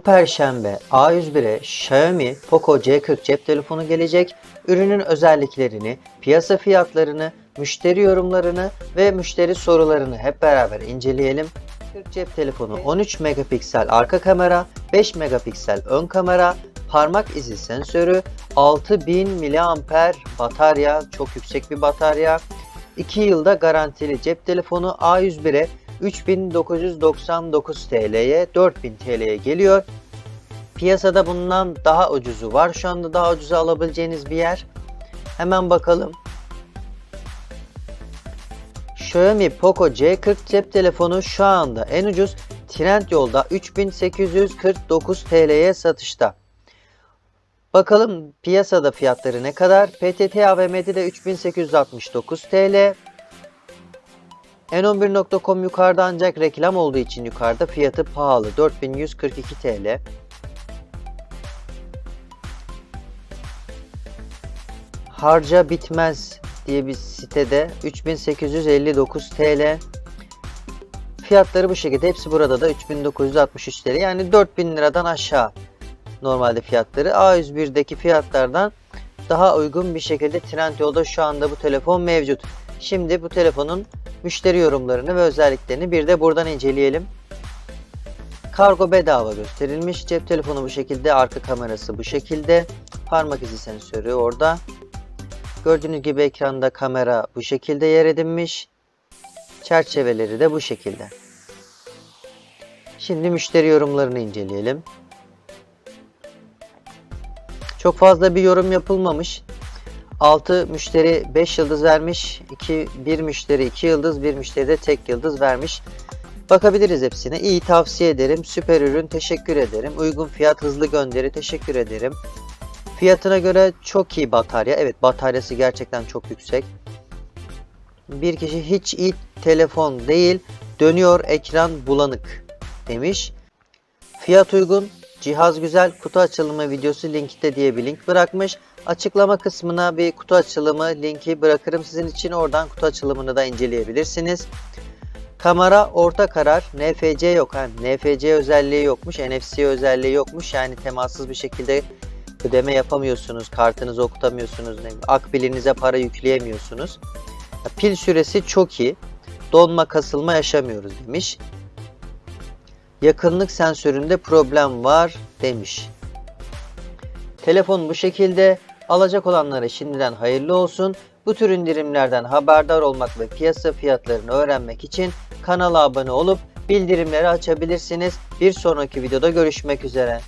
perşembe A101'e Xiaomi Poco C40 cep telefonu gelecek. Ürünün özelliklerini, piyasa fiyatlarını, müşteri yorumlarını ve müşteri sorularını hep beraber inceleyelim. 40 cep telefonu 13 megapiksel arka kamera, 5 megapiksel ön kamera, parmak izi sensörü, 6000 mAh batarya, çok yüksek bir batarya. 2 yılda garantili cep telefonu A101'e 3999 TL'ye 4000 TL'ye geliyor. Piyasada bundan daha ucuzu var. Şu anda daha ucuza alabileceğiniz bir yer. Hemen bakalım. Xiaomi Poco C40 cep telefonu şu anda en ucuz Trendyol'da 3849 TL'ye satışta. Bakalım piyasada fiyatları ne kadar? PTT AVM'de de 3869 TL. N11.com yukarıda ancak reklam olduğu için yukarıda fiyatı pahalı 4142 TL. Harca bitmez diye bir sitede 3859 TL. Fiyatları bu şekilde. Hepsi burada da 3963 TL. Yani 4000 liradan aşağı normalde fiyatları. A101'deki fiyatlardan daha uygun bir şekilde Trendyol'da şu anda bu telefon mevcut. Şimdi bu telefonun müşteri yorumlarını ve özelliklerini bir de buradan inceleyelim. Kargo bedava gösterilmiş. Cep telefonu bu şekilde. Arka kamerası bu şekilde. Parmak izi sensörü orada. Gördüğünüz gibi ekranda kamera bu şekilde yer edinmiş. Çerçeveleri de bu şekilde. Şimdi müşteri yorumlarını inceleyelim. Çok fazla bir yorum yapılmamış. 6 müşteri 5 yıldız vermiş. 2 1 müşteri 2 yıldız, 1 müşteri de tek yıldız vermiş. Bakabiliriz hepsine. İyi tavsiye ederim. Süper ürün teşekkür ederim. Uygun fiyat hızlı gönderi teşekkür ederim. Fiyatına göre çok iyi batarya. Evet bataryası gerçekten çok yüksek. Bir kişi hiç iyi telefon değil. Dönüyor ekran bulanık demiş. Fiyat uygun. Cihaz güzel. Kutu açılımı videosu linkte diye bir link bırakmış. Açıklama kısmına bir kutu açılımı linki bırakırım sizin için. Oradan kutu açılımını da inceleyebilirsiniz. Kamera orta karar. NFC yok. Ha, NFC özelliği yokmuş. NFC özelliği yokmuş. Yani temassız bir şekilde ödeme yapamıyorsunuz. Kartınızı okutamıyorsunuz. Akbilinize para yükleyemiyorsunuz. Pil süresi çok iyi. Donma kasılma yaşamıyoruz demiş. Yakınlık sensöründe problem var demiş. Telefon bu şekilde. Alacak olanlara şimdiden hayırlı olsun. Bu tür indirimlerden haberdar olmak ve piyasa fiyatlarını öğrenmek için kanala abone olup bildirimleri açabilirsiniz. Bir sonraki videoda görüşmek üzere.